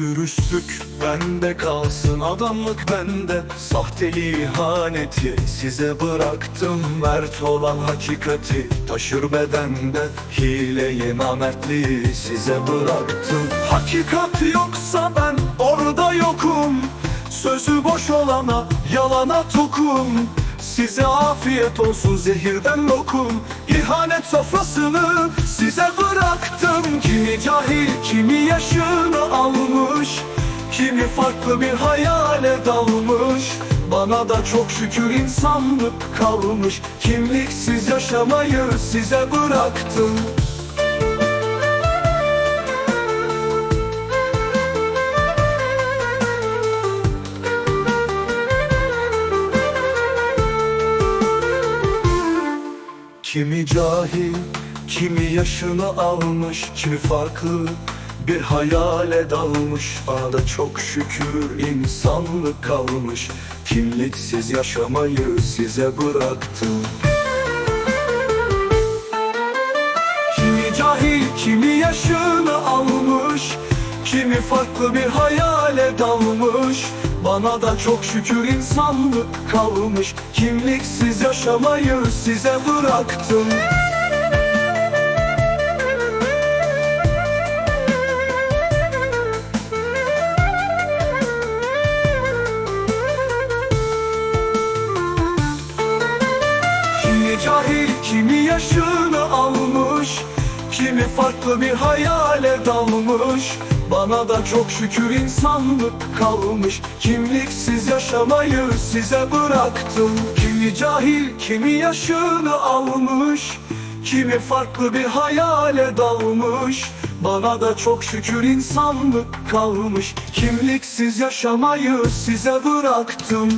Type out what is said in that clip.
Sıkın adamlık bende. Sahteliği ihaneti Size bıraktım Mert olan hakikati. Taşır bedende Hileyi namertliği Size bıraktım. Hakikat yoksa ben orada yokum. Sözü boş olana Yalana tokum. Size afiyet olsun zehirden lokum. İhanet sofrasını size bıraktım. Kimi cahil kimi almış Kimi farklı bir hayale dalmış. Bana da çok şükür insanlık kalmış. Kimliksiz yaşamayı size bıraktım. Kimi cahil, kimi yaşını almış Kimi farklı bir hayale dalmış Bana da çok şükür insanlık kalmış. Kimliksiz yaşamayı size bıraktım. Kimi cahil, kimi yaşını almış Kimi farklı bir hayale dalmış. Bana da çok şükür insanlık kalmış. Kimliksiz yaşamayı size bıraktım cahil, kimi yaşını almış Kimi farklı bir hayale dalmış. Bana da çok şükür insanlık kalmış. Kimliksiz yaşamayı size bıraktım. Kimi cahil, kimi yaşını almış Kimi farklı bir hayale dalmış. Bana da çok şükür insanlık kalmış. Kimliksiz yaşamayı size bıraktım